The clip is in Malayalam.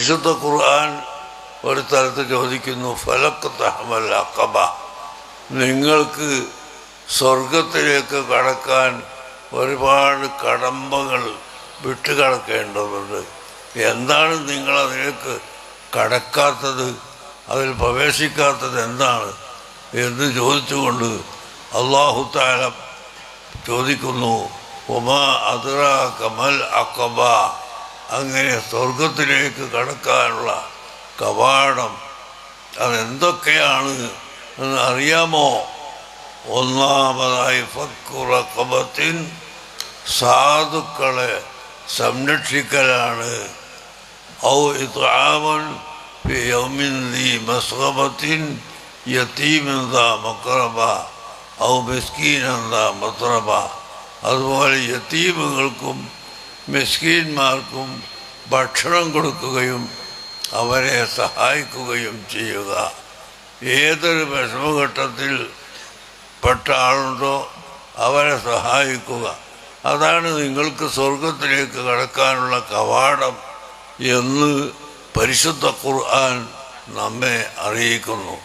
പരിശുദ്ധ ഖുർആൻ ഒരു സ്ഥലത്ത് ചോദിക്കുന്നു ഫലക്ക് തഹമൽ അക്കബ നിങ്ങൾക്ക് സ്വർഗത്തിലേക്ക് കടക്കാൻ ഒരുപാട് കടമ്പകൾ വിട്ടുകടക്കേണ്ടതുണ്ട്. എന്താണ് നിങ്ങൾ അതിലേക്ക് കടക്കാത്തത്? അതിൽ പ്രവേശിക്കാത്തത് എന്താണ്? എന്ന് ചോദിച്ചുകൊണ്ട് അള്ളാഹു താല ചോദിക്കുന്നു ഉമാ അതുറ കമൽ അക്കബ അങ്ങനെ സ്വർഗത്തിലേക്ക് കടക്കാനുള്ള കവാടം. അതെന്തൊക്കെയാണ് എന്ന് അറിയാമോ? ഒന്നാമതായി ഫക്കുറക്കബത്തിൻ സാധുക്കളെ സംരക്ഷിക്കലാണ്. ഔ മസ്ഗബത്തിൻ യതീമിൻ ദാ മക്രബ ഔ മിസ്കീൻ എന്താ മത്രബ അതുപോലെ യത്തീമുകൾക്കും മിസ്കീന്മാർക്കും ഭക്ഷണം കൊടുക്കുകയും അവരെ സഹായിക്കുകയും ചെയ്യുക. ഏതൊരു വിഷമഘട്ടത്തിൽ പെട്ട ആളുണ്ടോ അവരെ സഹായിക്കുക. അതാണ് നിങ്ങൾക്ക് സ്വർഗത്തിലേക്ക് കടക്കാനുള്ള കവാടം എന്ന് പരിശുദ്ധ ഖുർആൻ നമ്മെ അറിയിക്കുന്നു.